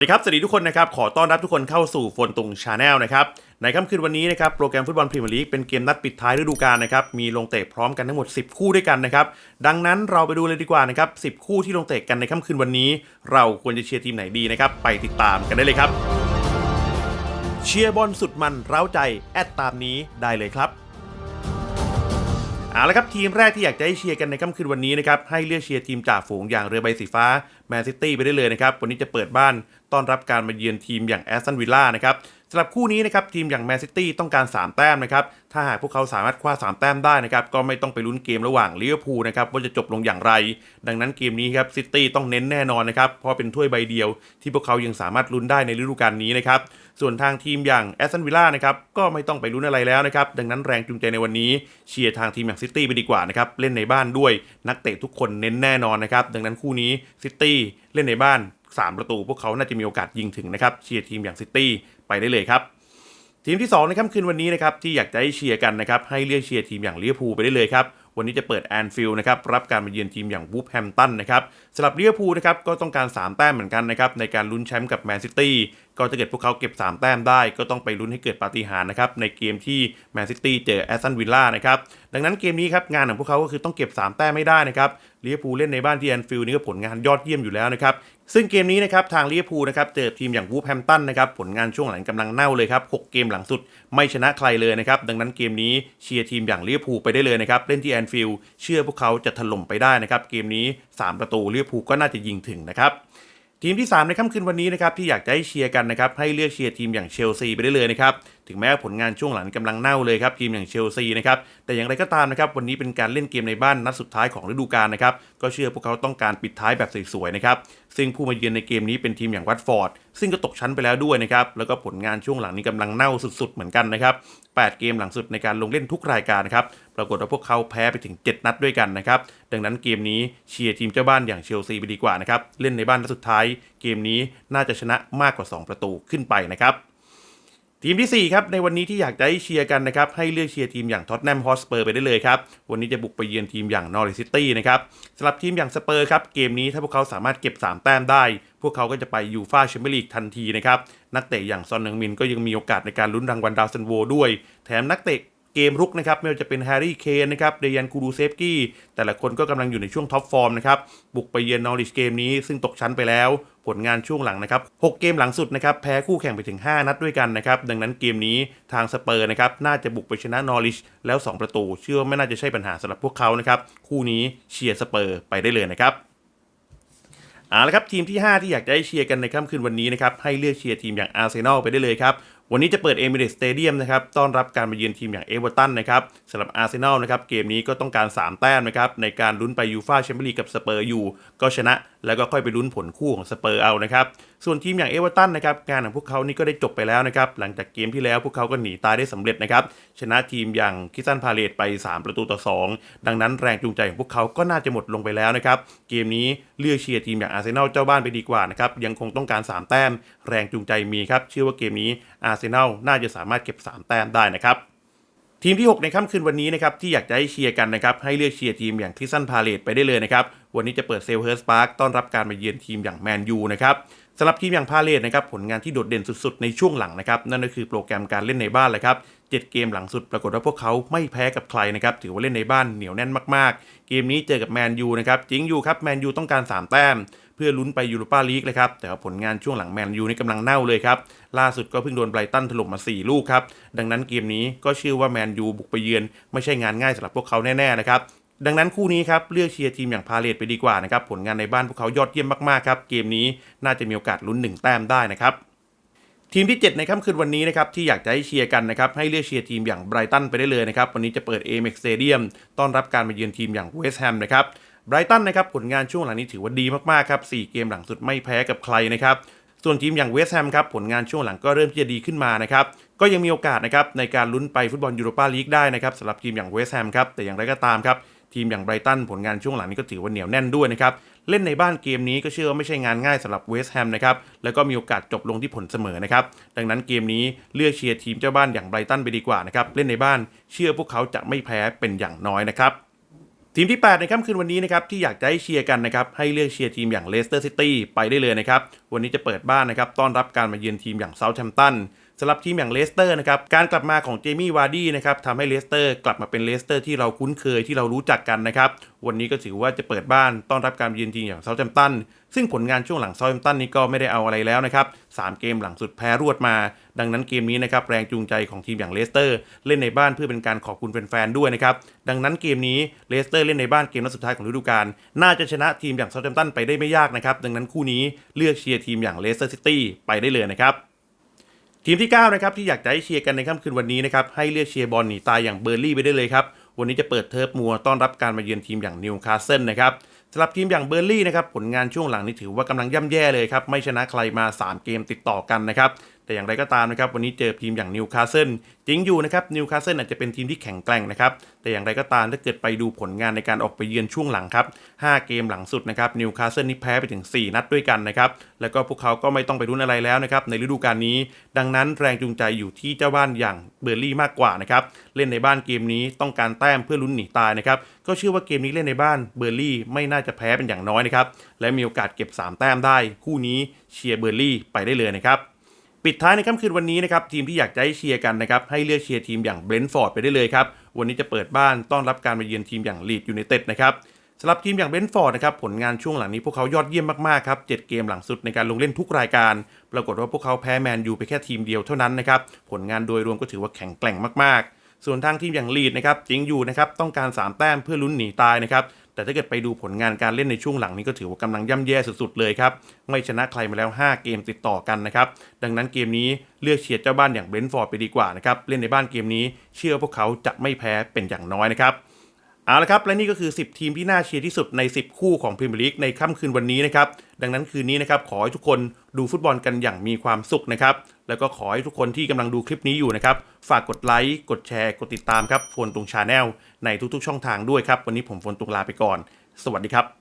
สวัสดีครับ สวัสดีทุกคนนะครับ ขอต้อนรับทุกคนเข้าสู่โฟนตุงชาแนลนะครับ ในค่ำคืนวันนี้นะครับ โปรแกรมฟุตบอลพรีเมียร์ลีกเป็นเกมนัดปิดท้ายฤดูกาลนะครับ มีลงเตะพร้อมกันทั้งหมด 10 คู่ด้วยกันนะครับ ดังนั้นเราไปดูเลยดีกว่านะครับ 10 คู่ที่ลงเตะกันในค่ำคืนวันนี้ เราควรจะเชียร์ทีมไหนดีนะครับ ไปติดตามกันได้เลยครับ เชียร์บอลสุดมันเร้าใจ แอดตามนี้ได้เลยครับ เอาละครับทีมแรกที่อยากจะให้เชียร์กันในค่ำคืนวันนี้นะครับให้เลือกเชียร์ทีมจ่าฝูงอย่างเรือใบสีฟ้าแมนซิตี้ไปได้เลยนะครับวันนี้จะเปิดบ้านต้อนรับการมาเยือนทีมอย่างแอสตันวิลล่านะครับ สำหรับคู่นี้นะครับทีมอย่างแมนซิตี้ต้องการ 3 แต้มนะครับถ้าหากพวกเขาสามารถคว้า 3 แต้มได้นะครับก็ไม่ต้องไปลุ้นเกมระหว่างลิเวอร์พูลนะครับว่าจะจบลงอย่างไร ดังนั้นเกมนี้ครับซิตี้ต้องเน้นแน่นอนนะครับเพราะเป็นถ้วยใบเดียว ที่พวกเขายังสามารถลุ้นได้ในฤดูกาลนี้นะครับส่วนทางทีมอย่างแอสตันวิลล่านะครับก็ไม่ต้องไปลุ้นอะไรแล้วนะครับดังนั้นแรงจูงใจในวันนี้เชียร์ทางทีมอย่างซิตี้ไปดีกว่านะครับเล่นในบ้านด้วยนักเตะทุกคนเน้นแน่นอนนะครับดังนั้นคู่นี้ซิตี้เล่นในบ้าน 3 ประตู พวกเขาน่าจะมีโอกาสยิงถึงนะครับเชียร์ทีมอย่างซิตี้ไปได้เลยครับทีมที่2ในค่ำคืนวันนี้นะครับที่อยากจะให้เชียร์กันนะครับให้เลือกเชียร์ทีมอย่างลิเวอร์พูลไปได้เลยครับวันนี้จะเปิดแอนฟิลด์นะครับรับการมาเยือนทีมอย่างวูฟแฮมตันนะครับสำหรับลิเวอร์พูลนะครับก็ต้องการ 3 แต้มเหมือนกันนะครับในการลุ้นแชมป์กับแมนซิตี้ ก็ถ้าเกิดพวกเขาเก็บ 3 แต้มได้ ก็ต้องไปลุ้นให้เกิดปาฏิหาริย์นะครับในเกมที่แมนซิตี้เจอแอสตันวิลล่านะครับดังนั้นเกมนี้ครับงานของพวกเขาก็คือต้องเก็บ 3 แต้มไม่ได้นะครับลิเวอร์พูลเล่นในบ้านที่แอนฟิลด์นี่ก็ผลงานยอดเยี่ยมอยู่แล้วนะครับซึ่งเกมนี้นะครับทางลิเวอร์พูลนะครับเจอทีมอย่างวูฟแฮมตันนะครับผลงานช่วงหลังกำลังเน่าเลยครับ 6 เกมหลังสุดไม่ชนะใครเลยนะครับดังนั้นเกมนี้เชียร์ทีมอย่างลิเวอร์พูลไปได้เลยนะครับเล่นที่แอนฟิลด์เชื่อพวกเขาจะถล่มไปได้นะครับเกมนี้ 3 ประตูลิเวอร์พูลก็น่าจะยิงถึงนะครับ ทีมที่ 3 ในค่ำคืนวันนี้นะครับที่อยากจะให้เชียร์กันนะครับให้เลือกเชียร์ทีมอย่างเชลซีไปได้เลยนะครับ ถึงแม้ผลงานช่วงหลังกำลังเน่าเลยครับทีมอย่างเชลซีนะครับแต่อย่างไรก็ตามนะครับวันนี้เป็นการเล่นเกมในบ้านนัดสุดท้ายของฤดูกาลนะครับก็เชื่อพวกเขาต้องการปิดท้ายแบบสวยๆนะครับซึ่งผู้มาเยือนในเกมนี้เป็นทีมอย่างวัตฟอร์ดซึ่งก็ตกชั้นไปแล้วด้วยนะครับแล้วก็ผลงานช่วงหลังนี้กำลังเน่าสุดๆเหมือนกันนะครับ8เกมหลังสุดในการลงเล่นทุกรายการนะครับปรากฏว่าพวกเขาแพ้ไปถึง 7 นัดด้วยกันนะครับดังนั้นเกมนี้เชียร์ทีมเจ้าบ้านอย่างเชลซีไปดีกว่านะครับเล่นในบ้านนัดสุดท้าย เกมนี้น่าจะชนะมากกว่า 2 ประตูขึ้นไปนะครับ ทีมที่ 4 ครับ ในวันนี้ที่อยากจะให้เชียร์กันนะครับ ให้เลือกเชียร์ทีมอย่างท็อตแนมฮอสเปอร์ไปได้เลยครับ วันนี้จะบุกไปเยือนทีมอย่างนอริซิตี้นะครับสำหรับทีมอย่างสเปอร์ครับ เกมนี้ถ้าพวกเขาสามารถเก็บ 3 แต้มได้ พวกเขาก็จะไปยูฟาแชมเปี้ยนลีกทันทีนะครับ นักเตะอย่างซอนนึงมินก็ยังมีโอกาสในการลุ้นรางวัลดาวซันโวด้วย แถมนักเตะ เกมรุกนะครับไม่ว่าจะเป็นแฮร์รี่เคนนะครับเดยันคูรูเซฟกี้แต่ละคนก็กำลังอยู่ในช่วงท็อปฟอร์มนะครับบุกไปเยือนนอริชเกมนี้ซึ่งตกชั้นไปแล้วผลงานช่วงหลังนะครับ 6 เกมหลังสุดนะครับ แพ้คู่แข่งไปถึง 5 นัดด้วยกันนะครับ ดังนั้นเกมนี้ทางสเปอร์นะครับ น่าจะบุกไปชนะนอริชแล้ว 2 ประตู เชื่อไม่น่าจะใช่ปัญหาสำหรับพวกเขานะครับ คู่นี้เชียร์สเปอร์ไปได้เลยนะครับเอาละครับทีมที่ 5 ที่อยากจะให้เชียร์กันในค่ำคืนวันนี้นะครับให้เลือกเชียร์ทีมอย่างอาร์เซนอลไปได้เลยครับ วันนี้จะเปิดเอมิเรตสเตเดียมนะครับต้อนรับการมาเยือนทีมอย่างเอเวอร์ตันนะครับสำหรับอาร์เซนอลนะครับเกมนี้ก็ต้องการ 3 แต้มนะครับในการลุ้นไปยูฟาแชมเปี้ยนลีกกับสเปอร์อยู่ ก็ชนะแล้วก็ค่อยไปลุ้นผลคู่ของสเปอร์เอานะครับส่วนทีมอย่างเอเวอร์ตันนะครับงานของพวกเขานี่ก็ได้จบไปแล้วนะครับหลังจากเกมที่แล้วพวกเขาก็หนีตายได้สำเร็จนะครับชนะทีมอย่างคิสันพาเลตไป 3 ประตูต่อ 2 ดังนั้นแรงจูงใจของพวกเขาก็น่าจะหมดลงไปแล้วนะครับเกมนี้เลือกเชียร์ทีมอย่างอาร์เซนอลเจ้าบ้านไปดีกว่านะครับยังคงต้องการ 3 แต้มแรงจูงใจมีครับเชื่อว่าเกมนี้อาร์เซนอลน่าจะสามารถเก็บ 3 แต้มได้นะครับ ทีมที่ 6 ในค่ำคืนวันนี้นะครับที่อยากจะให้เชียร์กันนะครับให้เลือกเชียร์ทีมอย่างคริสตันพาเลตไปได้เลยนะครับวันนี้จะเปิดเซลเฮิร์สพาร์คต้อนรับการมาเยือนทีมอย่างแมนยูนะครับสำหรับทีมอย่างพาเลตนะครับผลงานที่โดดเด่นสุดๆในช่วงหลังนะครับนั่นก็คือโปรแกรมการเล่นในบ้านเลยครับเจ็ดเกมหลังสุดปรากฏว่าพวกเขาไม่แพ้กับใครนะครับถือว่าเล่นในบ้านเหนียวแน่นมากๆ เกมนี้เจอกับแมนยูนะครับจริงอยู่ครับแมนยูต้องการ 3 แต้ม เพื่อลุ้นไปยูโรปาลีกเลยครับ แต่ว่าผลงานช่วงหลังแมนยูนี่กำลังเน่าเลยครับ ล่าสุดก็เพิ่งโดนไบรตันถล่มมา 4 ลูกครับ ดังนั้นเกมนี้ก็เชื่อว่าแมนยูบุกไปเยือน ไม่ใช่งานง่ายสำหรับพวกเขาแน่ๆนะครับดังนั้นคู่นี้ครับเลือกเชียร์ทีมอย่างพาเลตไปดีกว่านะครับผลงานในบ้านพวกเขายอดเยี่ยมมากๆครับเกมนี้น่าจะมีโอกาสลุ้น 1 แต้มได้นะครับทีมที่ 7 ในค่ำคืนวันนี้นะครับที่อยากจะให้เชียร์กันนะครับให้เลือกเชียร์ทีมอย่างไบรตันไปได้เลยนะครับวันนี้จะเปิด Amex Stadium ต้อนรับการมาเยือนทีมอย่างเวสต์แฮมนะครับ ไบรตันนะครับผลงานช่วงหลังนี้ถือว่าดีมากๆครับ4เกมหลังสุดไม่แพ้กับใครนะครับส่วนทีมอย่างเวสต์แฮมครับผลงานช่วงหลังก็เริ่มที่จะดีขึ้นมานะครับก็ยังมีโอกาสนะครับในการลุ้นไปฟุตบอลยูโรปาลีกได้นะครับสำหรับทีมอย่างเวสต์แฮมครับแต่อย่างไรก็ตามครับทีมอย่างไบรตันผลงานช่วงหลังนี้ก็ถือว่าเหนียวแน่นด้วยนะครับเล่นในบ้านเกมนี้ก็เชื่อว่าไม่ใช่งานง่ายสำหรับเวสต์แฮมนะครับแล้วก็มีโอกาสจบลงที่ผลเสมอนะครับดังนั้นเกมนี้เลือกเชียร์ทีมเจ้าบ้านอย่างไบรตันไปดีกว่านะครับเล่นในบ้านเชื่อพวกเขาจะไม่แพ้เป็นอย่างน้อยนะครับ ทีมที่ 8 ในค่ำคืนวันนี้นะครับที่อยากจะให้เชียร์กันนะครับให้เลือกเชียร์ทีมอย่างเลสเตอร์ซิตี้ไปได้เลยนะครับวันนี้จะเปิดบ้านนะครับต้อนรับการมาเยือนทีมอย่างเซาท์แฮมป์ตัน สำหรับทีมอย่างเลสเตอร์นะครับการกลับมาของเจมี่วาร์ดี้นะครับทำให้เลสเตอร์กลับมาเป็นเลสเตอร์ที่เราคุ้นเคยที่เรารู้จักกันนะครับวันนี้ก็ถือว่าจะเปิดบ้านต้อนรับการเยือนทีมอย่างเซาท์แฮมป์ตันซึ่งผลงานช่วงหลังเซาท์แฮมป์ตันนี้ก็ไม่ได้เอาอะไรแล้วนะครับสามเกมหลังสุดแพ้รวดมา ดังนั้นเกมนี้นะครับแรงจูงใจของทีมอย่างเลสเตอร์ เล่นในบ้านเพื่อเป็นการขอบคุณแฟนๆด้วยนะครับดังนั้นเกมนี้เลสเตอร์เล่นในบ้านเกมนัดสุดท้ายของฤดูกาลน่าจะชนะทีมอย่างเซาท์แฮมป์ตันไปได้ไม่ยากนะครับดังนั้นคู่นี้เลือกเชียร์ทีมอย่างเลสเตอร์ซิตี้ไปได้เลยนะครับ ทีมที่9นะครับที่อยากจะให้เชียร์กันในค่ำคืนวันนี้นะครับให้เลือกเชียร์บอลหนีตายอย่างเบอร์ลี่ไปได้เลยครับวันนี้จะเปิดเทิร์ฟมัวต้อนรับการมาเยือนทีมอย่างนิวคาสเซิลนะครับสำหรับทีมอย่างเบอร์ลี่นะครับผลงานช่วงหลังนี่ถือว่ากำลังย่ำแย่เลยครับไม่ชนะใครมา 3 เกมติดต่อกันนะครับ แต่อย่างไรก็ตามนะครับวันนี้เจอทีมอย่างนิวคาสเซิลจริงอยู่นะครับนิวคาสเซิลอาจจะเป็นทีมที่แข็งแกร่งนะครับแต่อย่างไรก็ตามถ้าเกิดไปดูผลงานในการออกไปเยือนช่วงหลังครับ 5 เกมหลังสุดนะครับนิวคาสเซิลนี่แพ้ไปถึง 4 นัดด้วยกันนะครับแล้วก็พวกเขาก็ไม่ต้องไปรุ้นอะไรแล้วนะครับในฤดูกาลนี้ ดังนั้นแรงจูงใจอยู่ที่เจ้าบ้านอย่างเบอร์ลี่มากกว่านะครับเล่นในบ้านเกมนี้ต้องการแต้มเพื่อลุ้นหนีตายนะครับก็เชื่อว่าเกมนี้เล่นในบ้านเบอร์ลี่ไม่น่าจะแพ้เป็นอย่างน้อยนะครับและมีโอกาสเก็บ 3 แต้มได้ คู่นี้เชียร์เบอร์ลี่ไปได้เลยนะครับ ปิดท้ายในค่ำคืนวันนี้นะครับทีมที่อยากจะให้เชียร์กันนะครับให้เลือกเชียร์ทีมอย่างเบรนท์ฟอร์ดไปได้เลยครับวันนี้จะเปิดบ้านต้อนรับการมาเยือนทีมอย่างลีดยูไนเต็ดนะครับสำหรับทีมอย่างเบนท์ฟอร์ดนะครับผลงานช่วงหลังนี้พวกเขายอดเยี่ยมมากๆครับเจ็ดเกมหลังสุดในการลงเล่นทุกรายการ ปรากฏว่าพวกเขาแพ้แมนยูไปแค่ทีมเดียวเท่านั้นนะครับผลงานโดยรวมก็ถือว่าแข็งแกร่งมากๆ ส่วนทางทีมอย่างลีดนะครับจิงอยู่นะครับต้องการ 3 แต้มเพื่อลุ้นหนีตายนะครับ แต่ถ้าเกิดไปดูผลงานการเล่นในช่วงหลังนี้ก็ถือว่ากำลังย่ำแย่สุดๆเลยครับ ไม่ชนะใครมาแล้ว 5 เกมติดต่อกันนะครับ ดังนั้นเกมนี้เลือกเชียร์เจ้าบ้านอย่างเบรนท์ฟอร์ดไปดีกว่านะครับ เล่นในบ้านเกมนี้เชื่อพวกเขาจะไม่แพ้เป็นอย่างน้อยนะครับ เอาละครับ และนี่ก็คือ 10 ทีมที่น่าเชียร์ที่สุดใน 10 คู่ของพรีเมียร์ลีกในค่ำคืนวันนี้นะครับ ดังนั้นคืนนี้นะครับ ขอให้ทุกคนดูฟุตบอลกันอย่างมีความสุขนะครับ แล้วก็ขอให้ทุกคนที่กำลังดูคลิปนี้อยู่นะครับ ฝากกดไลค์ กดแชร์ กดติดตามครับโฟนตุงชาแนลในทุกๆ ช่องทางด้วยครับ วันนี้ผมโฟนตุงลาไปก่อน สวัสดีครับ